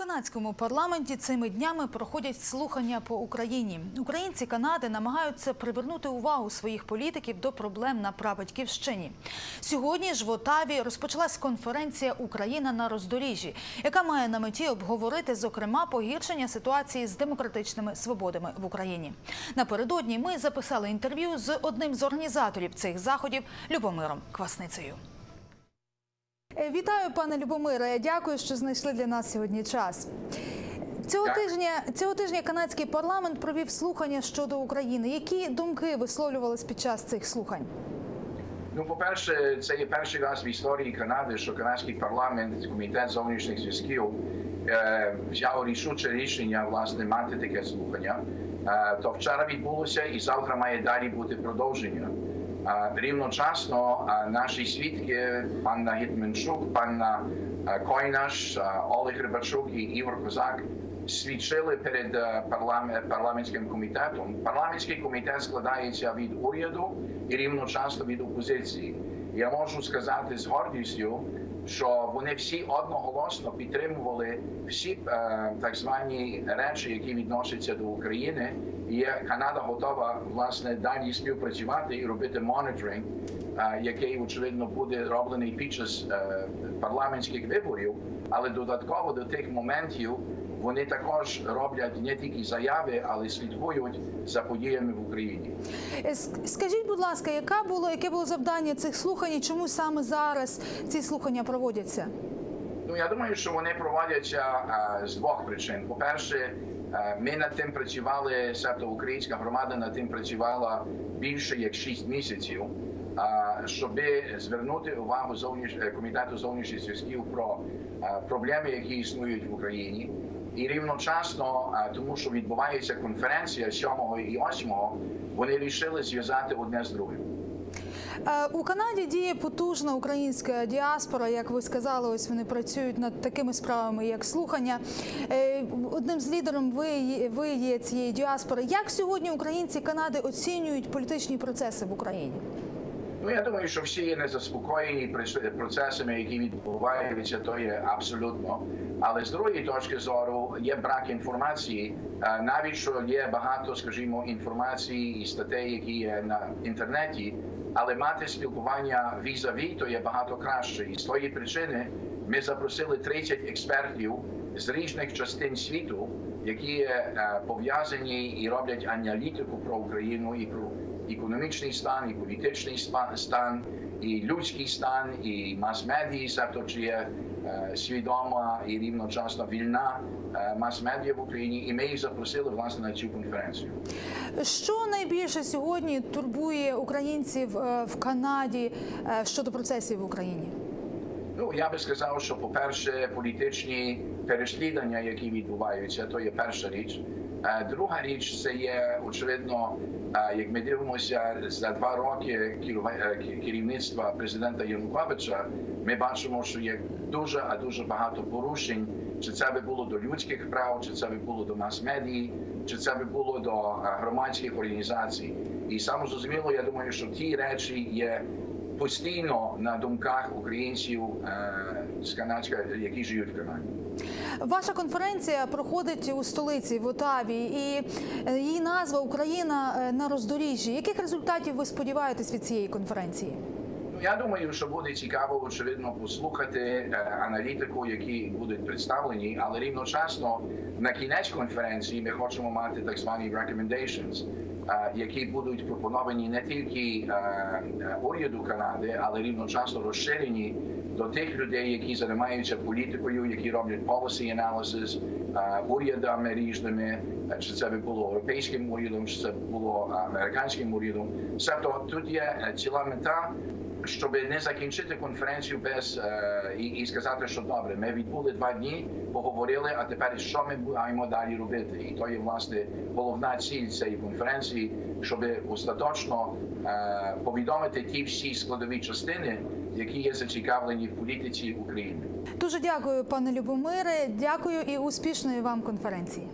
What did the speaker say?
канадському парламенті цими днями проходять слухання по Україні. Українці Канади намагаються привернути увагу своїх політиків до проблем на прабатьківщині. Сьогодні ж в Отаві розпочалась конференція Україна на роздоріжжі, яка має на меті обговорити, зокрема, погіршення ситуації з демократичними свободами в Україні. Напередодні ми записали інтерв'ю з одним з організаторів цих заходів Любомиром Квасницею. Е, Вітаю, пане Любомире. Дякую, що знайшли для нас сьогодні час. Цього тижня цього тижня канадський парламент провів слухання щодо України. Які думки висловлювались під час цих слухань? Ну, по-перше, це є перший раз в історії Канади, що канадський парламент, комітет зовнішніх зв'язків е, взяв рішуче рішення власне мати таке слухання. Е, то вчора відбулося і завтра має далі бути продовження. Рівночасно наші свідки, панна Гітменчук, панна Койнаш, Олег Рибачук і Ігор Козак свідчили перед е, парламентським комітетом. Парламентський комітет складається від уряду і рівночасно від опозиції. Я можу сказати з гордістю, що вони всі одноголосно підтримували всі е, так звані речі, які відносяться до України. І Канада готова власне далі співпрацювати і робити моніторинг, е, який очевидно буде роблений під час е, парламентських виборів, але додатково до тих моментів вони також роблять не тільки заяви, але слідкують за подіями в Україні. Е, Скажіть, будь ласка, яка було яке було завдання цих слухань? і Чому саме зараз ці слухання проводяться? Ну я думаю, що вони проводяться е, з двох причин. По-перше, е, ми над тим працювали, себто українська громада над тим працювала більше як 6 місяців, е, щоб звернути увагу зовніш... комітету зовнішніх зв'язків про проблеми, які існують в Україні. І рівночасно, тому що відбувається конференція 7 і 8, вони вирішили зв'язати одне з другим. Е, У Канаді діє потужна українська діаспора. Як ви сказали, ось вони працюють над такими справами, як слухання. Е, Одним з лідером ви, ви є цієї діаспори. Як сьогодні українці Канади оцінюють політичні процеси в Україні? Ну, я думаю, що всі є незаспокоєні проц- процесами, які відбуваються, то є абсолютно. Але з другої точки зору є брак інформації, Е, навіть що є багато, скажімо, інформації і статей, які є на інтернеті, але мати спілкування візаві, то є багато краще. І з тої причини ми запросили 30 експертів з різних частин світу, які е, пов'язані і роблять аналітику про Україну і про економічний стан, і політичний стан, і людський стан, і мас-медії, тобто чи є свідома і рівночасно вільна мас-медіа в Україні, і ми їх запросили власне на цю конференцію. Що найбільше сьогодні турбує українців е, в Канаді е, щодо процесів в Україні? Ну я би сказав, що по-перше, політичні переслідування, які відбуваються, то є перша річ. Е, Друга річ це є очевидно, е, як ми дивимося за два роки е, керівництва президента Януковича. Ми бачимо, що є дуже а дуже багато порушень. Чи це би було до людських прав, чи це би було до мас-медії, чи це би було до громадських організацій. І саме зрозуміло, я думаю, що ті речі є постійно на думках українців е, з Канадська, які живуть в Канаді. Ваша конференція проходить у столиці в Отаві, і е, її назва Україна е, на роздоріжжі. Яких результатів ви сподіваєтесь від цієї конференції? Я думаю, що буде цікаво, очевидно, послухати е, аналітику, які будуть представлені, але рівночасно на кінець конференції ми хочемо мати так звані recommendations, е, які будуть пропоновані не тільки е, уряду Канади, але рівночасно розширені до тих людей, які займаються політикою, які роблять policy analysis, урядами різними, чи це було європейським урядом, чи це було американським урядом. Тобто тут є ціла мета щоб не закінчити конференцію без і, і сказати, що добре, ми відбули два дні, поговорили, а тепер що ми маємо далі робити? І то є власне головна ціль цієї конференції, щоб остаточно е, повідомити ті всі складові частини, які є зацікавлені в політиці України. Дуже дякую, пане Любомире. Дякую і успішної вам конференції.